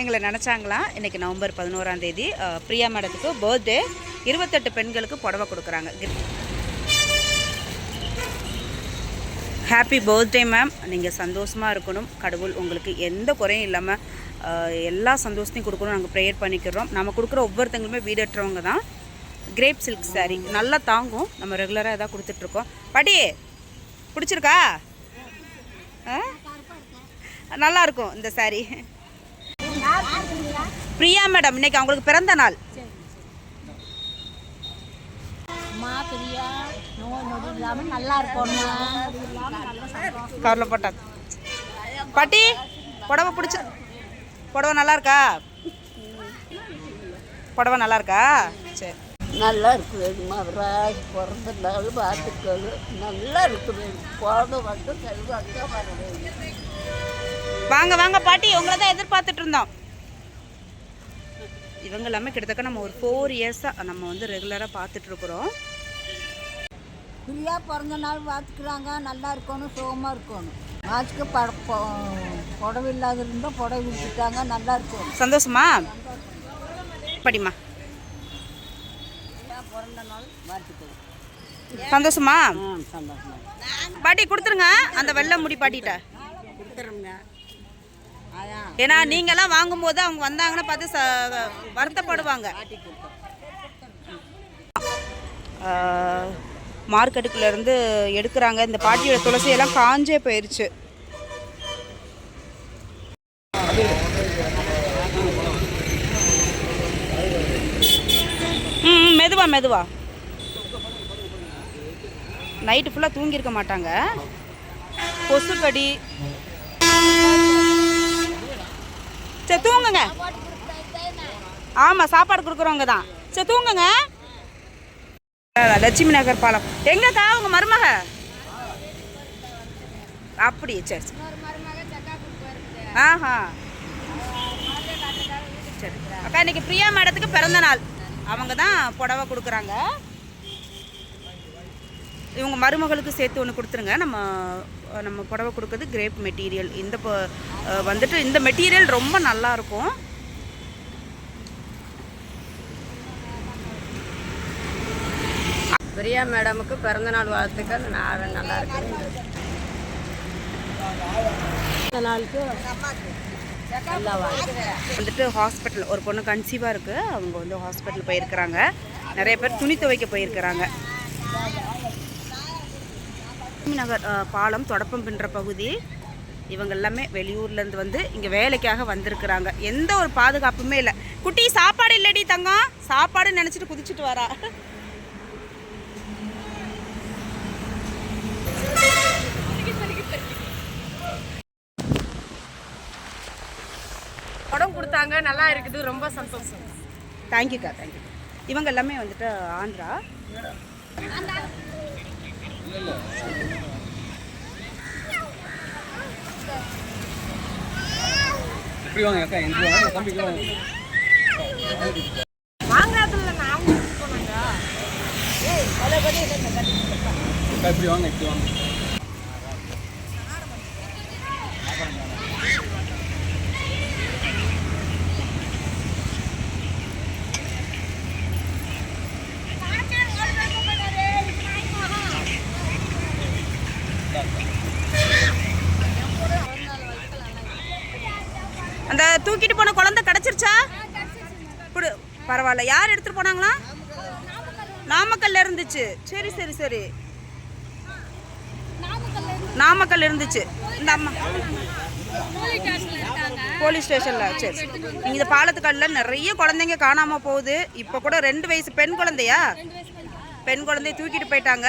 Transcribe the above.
எங்களை நினச்சாங்களாம் இன்றைக்கி நவம்பர் பதினோராம் தேதி பிரியா மேடத்துக்கு பர்த்டே இருபத்தெட்டு பெண்களுக்கு புடவை கொடுக்குறாங்க. ஹாப்பி பர்த்டே மேம் நீங்கள் சந்தோஷமாக இருக்கணும். கடவுள் உங்களுக்கு எந்த குறையும் இல்லாமல் எல்லா சந்தோஷத்தையும் கொடுக்கணும் நாங்கள் ப்ரேயர் பண்ணிக்கிறோம். நம்ம கொடுக்குற ஒவ்வொருத்தங்களுமே வீடற்றவங்க தான். Crepe silk saree. நல்லா தாங்கும். நம்ம ரெகுலராக எதாவது கொடுத்துட்ருக்கோம். பாட்டி பிடிச்சிருக்கா? ஆ? நல்லா இருக்கும் இந்த saree. பிரியா மேடம் இன்னைக்கு அவங்களுக்கு பிறந்த நாள். கவரில் போட்டாங்க பாட்டி. புடவை பிடிச்சி புடவை நல்லா இருக்கா? புடவை நல்லா இருக்கா? சரி. நல்லா இருக்குது மதுராய் பிறந்த நாள் பார்த்துக்கள் நல்லா இருக்குது போன வந்து செல்வாங்க வாங்க வாங்க பாட்டி. உங்களை தான் எதிர்பார்த்துட்டு இருந்தோம். இவங்க எல்லாமே கிட்டத்தட்ட நம்ம ஒரு ஃபோர் இயர்ஸாக நம்ம வந்து ரெகுலராக பார்த்துட்டு இருக்கிறோம் பிரியா பிறந்த நாள் பார்த்துக்கிறாங்க. நல்லா இருக்கணும் சுகமாக இருக்கணும். பொ- புடவை இல்லாத இருந்தால் புடவை விட்டுட்டாங்க நல்லா இருக்கணும். சந்தோஷமா? படிமா பிறந்த நாள் பார்த்துக்கள் சந்தோஷமா? பாட்டி கொடுத்துருங்க. அந்த வெள்ளை முடி பாட்டிட்ட கொடுத்துருங்க. ஏன்னா நீங்கெல்லாம் வாங்கும்போது அவங்க வந்தாங்கன்னா பார்த்து ச வருத்தப்படுவாங்க. மார்க்கெட்டுக்குள்ளேருந்து இருந்து எடுக்கிறாங்க. இந்த பாட்டியோட துளசியெல்லாம் காஞ்சே போயிருச்சு. ம், மெதுவா மெதுவா. நைட்டு ஃபுல்லாக தூங்கியிருக்க மாட்டாங்க. கொசுக்கடி சரி தூங்குங்க. ஆமாம் சாப்பாடு கொடுக்குறவங்க தான். சரி தூங்குங்க. லட்சுமி நகர் பாலம். எங்கக்கா உங்க மருமக? அப்படி சரி. ஆஹா. சரி. அக்கா இன்னைக்கு பிரியா மேடத்துக்கு பிறந்த நாள். அவங்க தான் புடவை கொடுக்குறாங்க. இவங்க மருமகளுக்கு சேர்த்து ஒன்று கொடுத்துருங்க. நம்ம நம்ம புடவை கொடுக்குறது கிரேப் மெட்டீரியல் இந்த வந்துட்டு இந்த மெட்டீரியல் ரொம்ப நல்லா இருக்கும். பிரியா மேடமுக்கு பிறந்தநாள் வாழ்த்துக்கள். நான் நல்லா இருக்கேன் வந்துட்டு ஹாஸ்பிட்டல் ஒரு பொண்ணு கன்சீவாக இருக்குது அவங்க வந்து ஹாஸ்பிட்டல் போயிருக்கிறாங்க. நிறைய பேர் துணி துவைக்க போயிருக்கிறாங்க. நகர் பாலம் தொடப்பம் பின்ற பகுதி. இவங்க எல்லாமே வெளியூர்லேருந்து வந்து இங்கே வேலைக்காக வந்திருக்கிறாங்க. எந்த ஒரு பாதுகாப்புமே இல்லை. குட்டி சாப்பாடு இல்லடி தங்கம். சாப்பாடு நினச்சிட்டு குதிச்சுட்டு வரா படம் கொடுத்தாங்க. நல்லா இருக்குது. ரொம்ப சந்தோஷம். தேங்க்யூக்கா தேங்க்யூ இவங்க எல்லாமே வந்துட்டு ஆந்திரா. இப்படி வாங்க அக்கா இங்க வாங்க தம்பிக்கு வாங்க. வாங்காதுல நான் போனாங்க. அக்கா இப்படி வாங்க இப்படி வாங்க அந்த தூக்கிட்டு போன குழந்தை கிடச்சிருச்சா? குடு பரவாயில்ல. யார் எடுத்துட்டு போனாங்களா? நாமக்கல்ல இருந்துச்சு. சரி சரி சரி. நாமக்கல் இருந்துச்சு. இந்த அம்மா. போலீஸ் ஸ்டேஷன்ல. சரி இந்த பாலத்துக்கல்ல நிறைய குழந்தைங்க காணாம போகுது. இப்போ கூட ரெண்டு வயசு பெண் குழந்தையா? பெண் குழந்தைய தூக்கிட்டு போயிட்டாங்க.